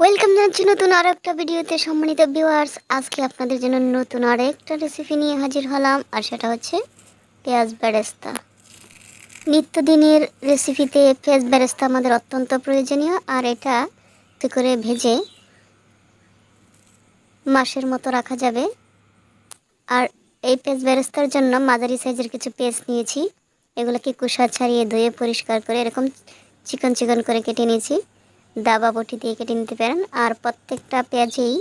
Welcome জানাচ্ছি নতুন আর একটা ভিডিওতে সম্মানিত ভিউয়ার্স। আজকে আপনাদের জন্য নতুন আর একটা রেসিপি নিয়ে হাজির হলাম, আর সেটা হচ্ছে পেঁয়াজ বেরেস্তা। নিত্যদিনের রেসিপিতে পেঁয়াজ বেরেস্তা আমাদের অত্যন্ত প্রয়োজনীয়, আর এটা এতে করে ভেজে মাসের মতো রাখা যাবে। আর এই পেঁয়াজ বেরেস্তার জন্য মাঝারি সাইজের কিছু পেঁয়াজ নিয়েছি। এগুলোকে কুসা ছাড়িয়ে ধুয়ে পরিষ্কার করে এরকম চিকন চিকন করে কেটে নিয়েছি। দাবা বটি দিয়ে কেটে নিতে পারেন। আর প্রত্যেকটা পেঁয়াজেই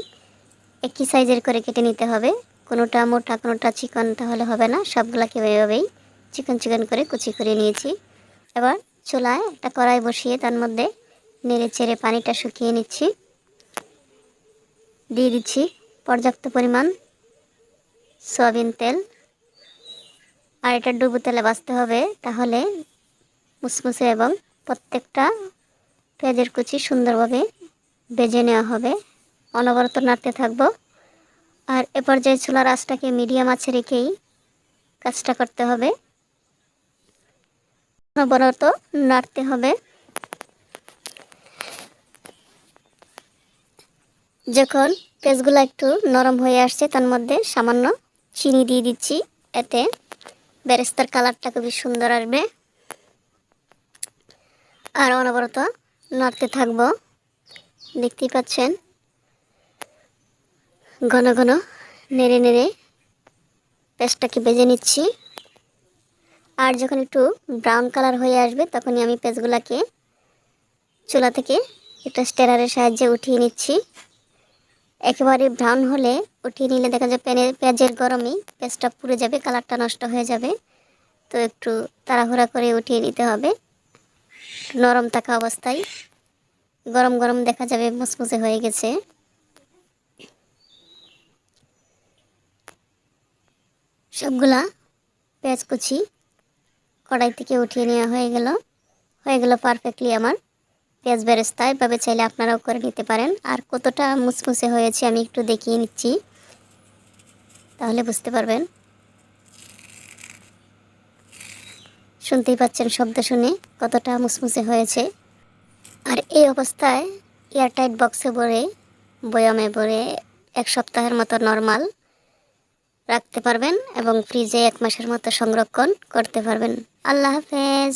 একই সাইজের করে কেটে নিতে হবে। কোনোটা মোটা, কোনোটা চিকন তাহলে হবে না। সবগুলাকে এভাবেই চিকন চিকন করে কুচি করে নিয়েছি। এবার চুলায় একটা কড়াই বসিয়ে তার মধ্যে নেড়ে চেড়ে পানিটা শুকিয়ে নিচ্ছি। দিয়ে দিচ্ছি পর্যাপ্ত পরিমাণ সয়াবিন তেল। আর এটা ডুবো তেলে বাঁচতে হবে। তাহলে মুসমুসে এবং প্রত্যেকটা পেঁয়াজের কুচি সুন্দরভাবে বেজে নেওয়া হবে। অনবরত নাড়তে থাকব। আর এ পর্যায়ে চুলার আঁচটাকে মিডিয়াম আছে রেখেই কাজটা করতে হবে। অনবরত নাড়তে হবে। যখন পেঁয়াজগুলো একটু নরম হয়ে আসছে, তার মধ্যে সামান্য চিনি দিয়ে দিচ্ছি। এতে বেরেস্তার কালারটা খুবই সুন্দর আসবে। আর অনবরত নাড়তে থাকব। দেখতেই পাচ্ছেন? ঘন ঘন নেড়ে নেড়ে পেঁয়াজটাকে বেজে নিচ্ছি। আর যখন একটু ব্রাউন কালার হয়ে আসবে, তখনই আমি পেঁয়াজগুলোকে চুলা থেকে একটা স্টেরারের সাহায্যে উঠিয়ে নিচ্ছি। একেবারে ব্রাউন হলে উঠিয়ে নিলে দেখা যায় প্যানে পেঁয়াজের গরমেই পেঁয়াজটা পুড়ে যাবে, কালারটা নষ্ট হয়ে যাবে। তো একটু তাড়াহুড়া করে উঠিয়ে নিতে হবে। নরম থাকা অবস্থায়। গরম গরম দেখা যাবে মুসমুসে হয়ে গেছে। সবগুলা পেঁয়াজ কুচি কড়াই থেকে উঠিয়ে নেওয়া হয়ে গেল। হয়ে গেল পারফেক্টলি আমার পেঁয়াজ বেরেস্তা। এভাবে চাইলে আপনারাও করে নিতে পারেন। আর কতটা মুসমুসে হয়েছে আমি একটু দেখিয়ে নিচ্ছি। তাহলে বুঝতে পারবেন। শুনতেই পাচ্ছেন শব্দ শুনে কতটা মুসমুসে হয়েছে। আর এই অবস্থায় এয়ারটাইট বক্সে ভরে, বয়ামে ভরে এক সপ্তাহের মতো নর্মাল রাখতে পারবেন এবং ফ্রিজে এক মাসের মতো সংরক্ষণ করতে পারবেন। আল্লাহ হাফেজ।